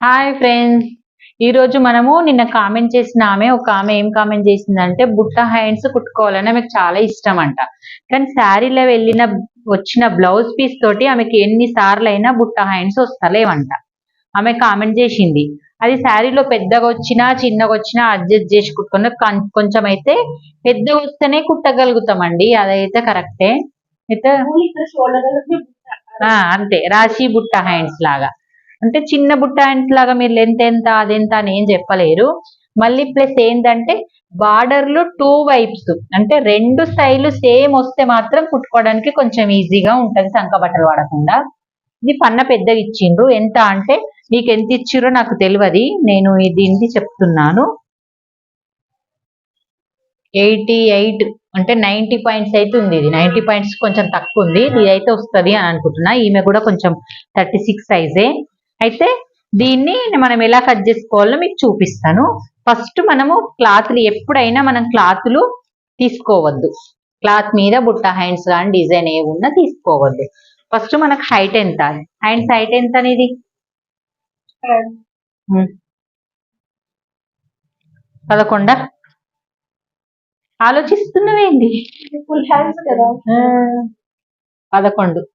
Hi friends ఈ రోజు మనము నిన్న కామెంట్ చేసిన ఆమె ఒక ఆమె ఏం కామెంట్ చేసిందంటే బుట్ట హ్యాండ్స్ కుట్టుకోవాలని ఆమెకు చాలా ఇష్టం అంట కానీ శారీలో వెళ్ళిన వచ్చిన బ్లౌజ్ పీస్ తోటి ఆమెకి ఎన్ని సార్లు అయినా బుట్ట హ్యాండ్స్ వస్తలేవంట. ఆమె కామెంట్ చేసింది. అది శారీలో పెద్దగా వచ్చినా చిన్నగా వచ్చినా అడ్జస్ట్ చేసి కుట్టుకున్న కొంచెం అయితే పెద్దగా వస్తేనే కుట్టగలుగుతామండి. అదైతే కరెక్టే అయితే అంతే. రాశి బుట్ట హ్యాండ్స్ లాగా. అంటే చిన్న బుట్ట లాగా మీరు లెంత్ ఎంత అదెంత అని ఏం చెప్పలేరు. మళ్ళీ ప్లస్ ఏంటంటే బార్డర్లు టూ వైప్స్ అంటే రెండు సైడ్లు సేమ్ వస్తే మాత్రం కుట్టుకోవడానికి కొంచెం ఈజీగా ఉంటుంది సంక బట్టలు వాడకుండా. ఇది పన్న పెద్దగా ఇచ్చిండ్రు. ఎంత అంటే మీకు ఎంత ఇచ్చిరో నాకు తెలియదు. నేను దీన్ని చెప్తున్నాను. ఎయిటీ ఎయిట్ అంటే నైన్టీ పాయింట్స్ అయితే ఉంది ఇది. నైన్టీ పాయింట్స్ కొంచెం తక్కువ ఉంది. ఇది అయితే వస్తుంది అని అనుకుంటున్నా. ఈమె కూడా కొంచెం థర్టీ సిక్స్ సైజే అయితే దీన్ని మనం ఎలా కట్ చేసుకోవాలో మీకు చూపిస్తాను. ఫస్ట్ మనము క్లాత్లు ఎప్పుడైనా మనం క్లాత్లు తీసుకోవద్దు. క్లాత్ మీద బుట్ట హ్యాండ్స్ కానీ డిజైన్ ఏ ఉన్నా తీసుకోవద్దు. ఫస్ట్ మనకు హైట్ ఎంత? హ్యాండ్స్ హైట్ ఎంత అనేది. పదకొండ? ఆలోచిస్తున్నవేంటి ఫుల్ హ్యాండ్స్ కదా. ఆ, పదకొండు.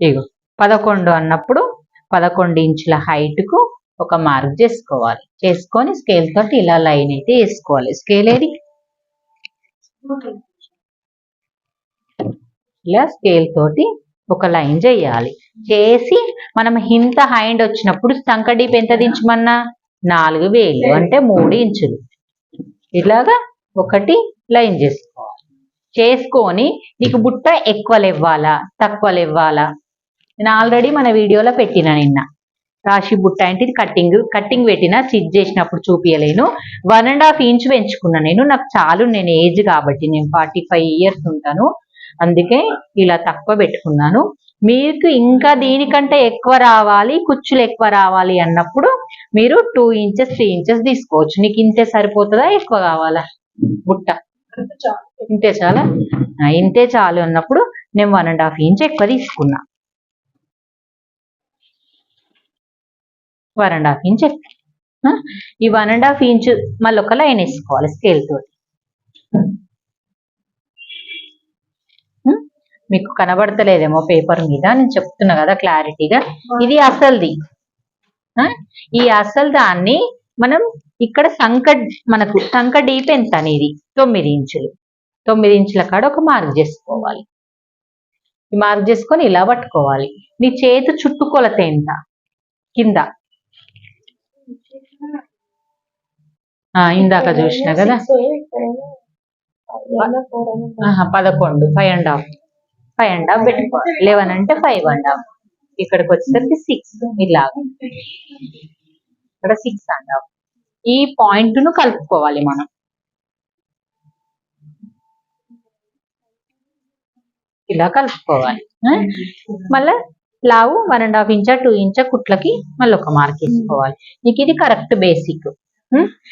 ఇగో పదకొండు అన్నప్పుడు పదకొండు ఇంచుల హైట్కు కు ఒక మార్క్ చేసుకోవాలి. చేసుకొని స్కేల్ తోటి ఇలా లైన్ అయితే వేసుకోవాలి. స్కేల్ ఏది? ఇలా స్కేల్ తోటి ఒక లైన్ చేయాలి. చేసి మనం ఇంత హైండ్ వచ్చినప్పుడు సంక డీప్ ఎంత దించమన్నా? నాలుగు వేలు అంటే మూడు ఇంచులు. ఇలాగా ఒకటి లైన్ చేసుకోవాలి. చేసుకొని నీకు బుట్ట ఎక్కువ ఇవ్వాలా తక్కువ ఇవ్వాలా నేను ఆల్రెడీ మన వీడియోలో పెట్టిన నిన్న. రాశి బుట్ట అంటే ఇది కట్టింగ్ కట్టింగ్ పెట్టిన స్టిచ్ చేసినప్పుడు చూపించలేను వన్ అండ్ హాఫ్ ఇంచ్ పెంచుకున్నా నేను. నాకు చాలు నేను ఏజ్ కాబట్టి నేను ఫార్టీ ఫైవ్ ఇయర్స్ ఉంటాను. అందుకే ఇలా తక్కువ పెట్టుకున్నాను. మీకు ఇంకా దీనికంటే ఎక్కువ రావాలి కుచ్చులు ఎక్కువ రావాలి అన్నప్పుడు మీరు టూ ఇంచెస్ త్రీ ఇంచెస్ తీసుకోవచ్చు. నీకు ఇంతే సరిపోతుందా ఎక్కువ కావాలా? బుట్ట. ఇంతే చాలా? ఇంతే చాలు అన్నప్పుడు నేను వన్ అండ్ హాఫ్ ఇంచ్ ఎక్కువ తీసుకున్నా. వన్ అండ్ హాఫ్ ఇంచ్ ఈ వన్ అండ్ హాఫ్ ఇంచ్ మళ్ళీ ఒక లైన్ వేసుకోవాలి స్కేల్ తోటి. మీకు కనబడతలేదేమో పేపర్ మీద నేను చెప్తున్నా కదా క్లారిటీగా. ఇది అసలుది. ఈ అసలు దాన్ని మనం ఇక్కడ సంక మనకు సంక డీప్ ఎంత అనేది తొమ్మిది ఇంచులు. తొమ్మిది ఇంచుల కాడ ఒక మార్క్ చేసుకోవాలి. మార్క్ చేసుకొని ఇలా పట్టుకోవాలి. నీ చేతి చుట్టుకొలత ఎంత? కింద ఆ, ఇందాక చూసిన కదా? ఆహా, పదకొండు five and half five and half పెట్టుకోవాలి లెవెన్ అంటే ఫైవ్ అండ్ హాఫ్ ఇక్కడికి వచ్చేసరికి సిక్స్ ఇలా ఇక్కడ సిక్స్ అండ్ హాఫ్ ఈ పాయింట్ను కలుపుకోవాలి మనం. ఇలా కలుపుకోవాలి. మళ్ళా లావు వన్ అండ్ హాఫ్ ఇంచా టూ ఇంచా కుట్లకి మళ్ళీ ఒక మార్క్ వేసుకోవాలి. నీకు ఇది కరెక్ట్ బేసిక్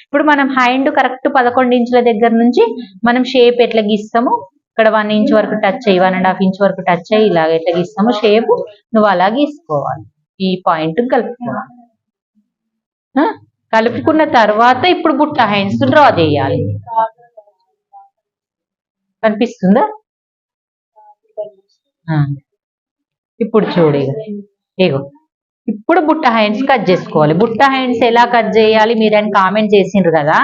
ఇప్పుడు మనం హ్యాండ్ కరెక్ట్ పదకొండు ఇంచుల దగ్గర నుంచి మనం షేప్ ఎట్లా గీస్తాము? ఇక్కడ వన్ ఇంచ్ వరకు టచ్ అయ్యి వన్ అండ్ హాఫ్ ఇంచ్ వరకు టచ్ అయ్యి ఇలాగ ఎట్లా గీస్తాము? షేప్ నువ్వు అలా గీసుకోవాలి. ఈ పాయింట్ కలుపుకోవాలి. కలుపుకున్న తర్వాత ఇప్పుడు బుట్ట హ్యాండ్స్ డ్రా చేయాలి. కనిపిస్తుందా? ఇప్పుడు చూడు ఏగో ఇగో. ఇప్పుడు బుట్ట హ్యాండ్స్ కట్ చేసుకోవాలి. బుట్ట హ్యాండ్స్ ఎలా కట్ చేయాలి మీరని కామెంట్ చేసిండ్రు కదా.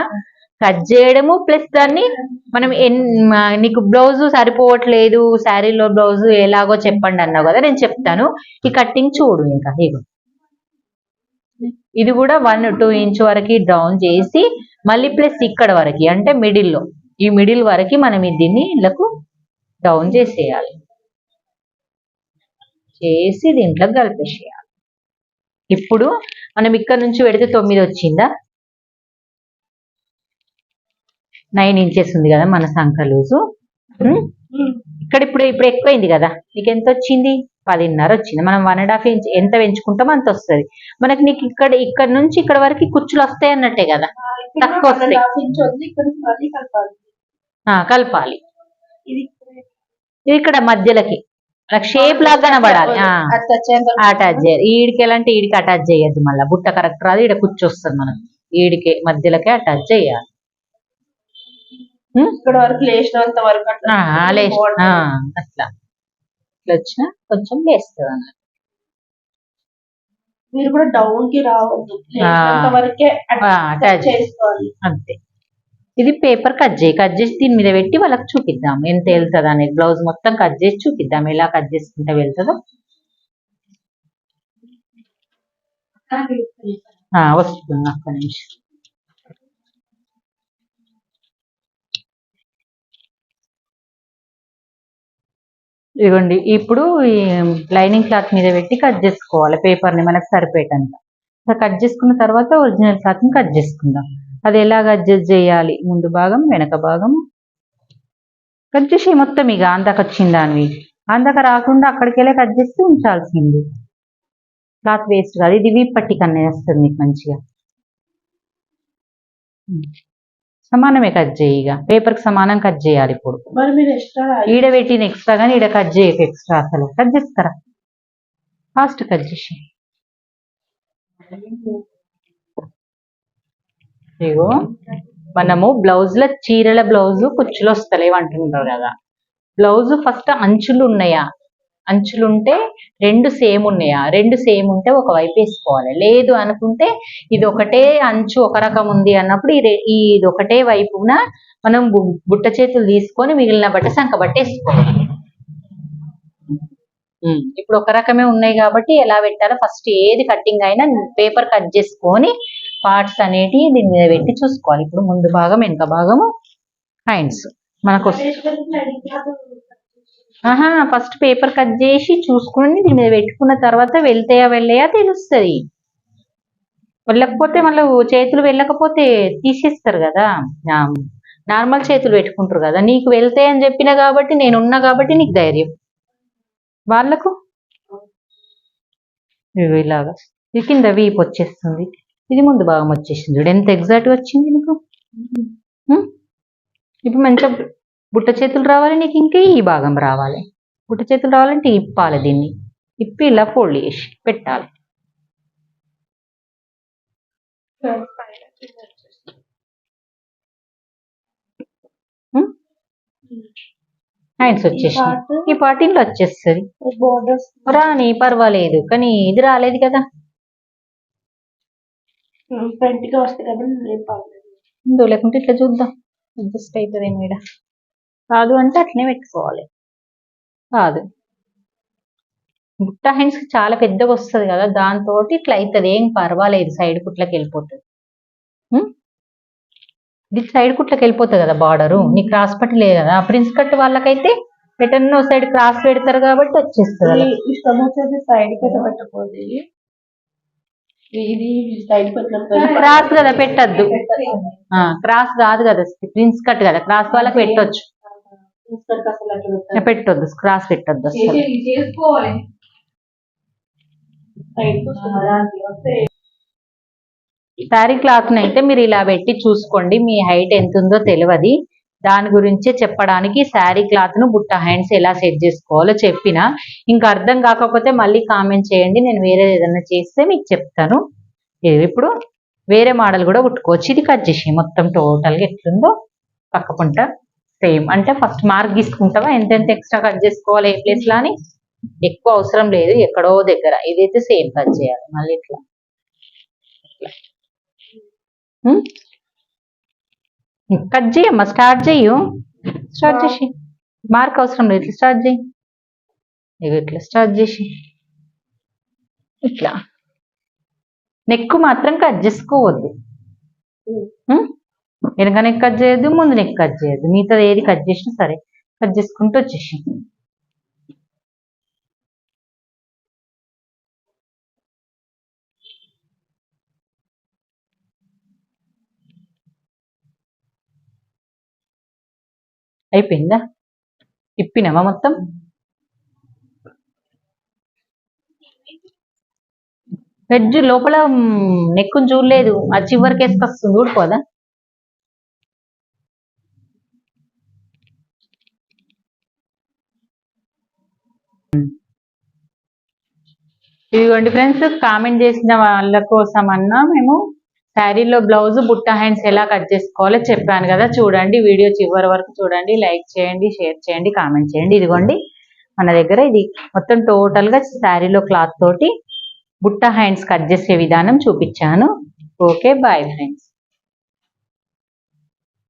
కట్ చేయడము ప్లస్ దాన్ని మనం ఎన్ నీకు బ్లౌజ్ సరిపోవట్లేదు శారీలో బ్లౌజ్ ఎలాగో చెప్పండి అన్నావు కదా నేను చెప్తాను. ఈ కట్టింగ్ చూడు ఇంకా ఇగో. ఇది కూడా వన్ టూ ఇంచ్ వరకు డౌన్ చేసి మళ్ళీ ప్లస్ ఇక్కడ వరకు అంటే మిడిల్లో ఈ మిడిల్ వరకు మనం దీన్ని ఇళ్ళకు డౌన్ చేసేయాలి. చేసి దీంట్లో కలిపేసేయాలి. ఇప్పుడు మనం ఇక్కడ నుంచి పెడితే తొమ్మిది వచ్చిందా? నైన్ ఇంచెస్ ఉంది కదా మన సంఖ లూజు? ఇక్కడ ఇప్పుడు ఇప్పుడు ఎక్కువైంది కదా. నీకు ఎంత వచ్చింది? పదిన్నర వచ్చింది. మనం వన్ అండ్ హాఫ్ ఇంచ్ ఎంత పెంచుకుంటామో అంత వస్తుంది. మనకి నీకు ఇక్కడ ఇక్కడ నుంచి ఇక్కడ వరకు కుచ్చులు వస్తాయి అన్నట్టే కదా. తక్కువ వస్తాయి. కలపాలి ఆ, కలపాలి. ఇది ఇక్కడ మధ్యలోకి. షేప్ లాగా కనబడాలి. అటాచ్ చేయాలి ఈడికి ఎలాంటి ఈడికి అటాచ్ చేయొద్దు మళ్ళీ. బుట్ట కరెక్ట్ రాదు ఈడ కూర్చొస్తుంది మనం. ఈడికి మధ్యలోకి అటాచ్ చేయాలి? ఇక్కడ వరకు లేచినంత వరకు అట్లా ఇట్లా వచ్చిన కొంచెం లేస్తుంది అన్నమాట. మీరు కూడా డౌన్కి రావద్దు. వరకే అటాచ్. చేసుకోవాలి. అంతే. ఇది పేపర్ కట్ చేయి. కట్ చేసి దీని మీద పెట్టి వాళ్ళకి చూపిద్దాం. ఎంత వెళ్తుంది అనేది. బ్లౌజ్ మొత్తం కట్ చేసి చూపిద్దాం. ఎలా కట్ చేసుకుంటే వెళ్తుందో. ఆ, వస్తుంది? ఒక్క నిమిషం. ఇదిగోండి. ఇప్పుడు ఈ లైనింగ్ క్లాత్ మీద పెట్టి కట్ చేసుకోవాలి. పేపర్ని మనకు సరిపోయేటంత. కట్ చేసుకున్న తర్వాత ఒరిజినల్ క్లాత్ని కట్ చేసుకుందాం. అది ఎలాగ అడ్జస్ట్ చేయాలి? ముందు భాగం వెనక భాగం. కట్ చేసి మొత్తం ఇక అందాక వచ్చింది దానివి అందాక రాకుండా అక్కడికి వెళ్ళి కట్ చేసి ఉంచాల్సింది. క్లాత్ వేస్ట్ కాదు ఇది వీప్ పట్టి కన్నా వస్తుంది మీకు మంచిగా. సమానమే కట్ చేయి ఇక. పేపర్కి సమానం కట్ చేయాలి ఇప్పుడు. ఈడ పెట్టిన ఎక్స్ట్రా కానీ ఈడ కట్ చేయకు ఎక్స్ట్రా అసలు. కట్ చేస్తారా? ఫాస్ట్ కట్ చేసి ఇగో మనము బ్లౌజ్లో చీరల బ్లౌజ్ కుచ్చులు వస్తలేవు అంటున్నారు కదా. బ్లౌజ్ ఫస్ట్ అంచులు ఉన్నాయా? అంచులు ఉంటే రెండు సేమ్ ఉన్నాయా? రెండు సేమ్ ఉంటే ఒక వైపు వేసుకోవాలి. లేదు అనుకుంటే ఇది ఒకటే అంచు ఒక రకం ఉంది అన్నప్పుడు ఈ ఇది ఒకటే వైపున మనం బుట్ట చేతులు తీసుకొని మిగిలిన బట్ట సంక బట్ట వేసుకోవాలి. ఇప్పుడు ఒక రకమే ఉన్నాయి కాబట్టి ఎలా పెట్టాలో ఫస్ట్ ఏది కట్టింగ్ అయినా పేపర్ కట్ చేసుకొని పార్ట్స్ అనేటి దీని మీద పెట్టి చూసుకోవాలి. ఇప్పుడు ముందు భాగం వెనుక భాగము హ్యాండ్స్ మనకు ఆహా ఫస్ట్ పేపర్ కట్ చేసి చూసుకుని దీని మీద పెట్టుకున్న తర్వాత వెళ్తాయా వెళ్ళాయా తెలుస్తుంది. వెళ్ళకపోతే మళ్ళీ చేతులు వెళ్ళకపోతే తీసేస్తారు కదా. నార్మల్ చేతులు పెట్టుకుంటారు కదా. నీకు వెళ్తాయని అని చెప్పిన కాబట్టి నేను ఉన్నా కాబట్టి నీకు ధైర్యం. వాళ్ళకు? ఇలాగా. కింద వీపు వచ్చేస్తుంది. ఇది ముందు భాగం వచ్చేసింది చూడు. ఎంత ఎగ్జాక్ట్ వచ్చింది నీకు? ఇప్పుడు మంచిగా బుట్ట చేతులు రావాలి నీకు ఇంకా ఈ భాగం రావాలి. బుట్ట చేతులు రావాలంటే ఇప్పాలి దీన్ని. ఇప్పి ఇలా ఫోల్డ్ చేసి పెట్టాలి. హ్యాండ్స్ వచ్చేసి ఈ పార్టీలో వచ్చేస్తుంది. రాని పర్వాలేదు. కానీ ఇది రాలేదు కదా. ఫ్రంట్గా వస్తాయి కాబట్టి పర్లేదు ఉందో లేకుంటే ఇట్లా చూద్దాం. అడ్జస్ట్ అవుతుంది మేడ కాదు అంటే అట్లనే పెట్టుకోవాలి. కాదు. బుట్ట హ్యాండ్స్ చాలా పెద్దగా వస్తుంది కదా దాంతో ఇట్లా అవుతుంది ఏం పర్వాలేదు సైడ్ కుట్లకి వెళ్ళిపోతుంది? ఇది సైడ్ కుట్లకి వెళ్ళిపోతుంది కదా బార్డరు. నీ క్రాస్ పట్టి లేదు కదా. ప్రిన్స్ కట్ వాళ్ళకైతే ఎటన్నో సైడ్ క్రాస్ పెడతారు కాబట్టి వచ్చేస్తుంది సైడ్ పెట్టకపోతే ఇది క్రాస్ కదా పెట్టద్దు. క్రాస్ కాదు కదా ప్రిన్స్ కట్ కదా. క్రాస్ వాళ్ళకి పెట్టొచ్చు. పెట్టొద్దు. క్రాస్ పెట్టొద్దు శారీ క్లాత్ అయితే మీరు ఇలా పెట్టి చూసుకోండి. మీ హైట్ ఎంత ఉందో తెలియదు. దాని గురించే చెప్పడానికి శారీ క్లాత్ను బుట్ట హ్యాండ్స్ ఎలా సెట్ చేసుకోవాలో చెప్పిన. ఇంకా అర్థం కాకపోతే మళ్ళీ కామెంట్ చేయండి. నేను వేరే ఏదైనా చేస్తే మీకు చెప్తాను. ఇప్పుడు వేరే మోడల్ కూడా కుట్టుకోవచ్చు. ఇది కట్ చేసి మొత్తం టోటల్గా ఎట్లుందో పక్కపుంట సేమ్ అంటే ఫస్ట్ మార్క్ తీసుకుంటావా? ఎంతెంత ఎక్స్ట్రా కట్ చేసుకోవాలి ఏ ప్లేస్లో అని? ఎక్కువ అవసరం లేదు. ఎక్కడో దగ్గర. ఇదైతే సేమ్ కట్ చేయాలి. మళ్ళీ ఇట్లా. కట్ చేయమ్మా స్టార్ట్ చెయ్యు. స్టార్ట్ చేసి. మార్క్ అవసరం లేదు ఇట్లా స్టార్ట్ చేయి ఇగో ఇట్లా స్టార్ట్ చేసి. ఇట్లా. నెక్ మాత్రం కట్ చేసుకోవద్దు. ఉం? వెనక నెక్ కట్ చేయొద్దు ముందు నెక్ కట్ చేయొద్దు. మిగతా ఏది కట్ చేసినా సరే కట్ చేసుకుంటూ వచ్చేసి అయిపోయిందా? ఇప్పినామా మొత్తం? వెజ్ లోపల నెక్కును చూడలేదు. ఆ చివరికి వేసుకొస్తుంది ఊడిపోదా? ఇదిగోండి ఫ్రెండ్స్ కామెంట్ చేసిన వాళ్ళ కోసం అన్నా మేము శారీలో బ్లౌజ్ బుట్ట హ్యాండ్స్ ఎలా కట్ చేసుకోవాలో చెప్పాను కదా. చూడండి వీడియో చివరి వరకు చూడండి. లైక్ చేయండి షేర్ చేయండి కామెంట్ చేయండి. ఇదిగోండి. మన దగ్గర ఇది మొత్తం టోటల్గా శారీలో క్లాత్ తోటి బుట్ట హ్యాండ్స్ కట్ చేసే విధానం చూపించాను. Okay bye friends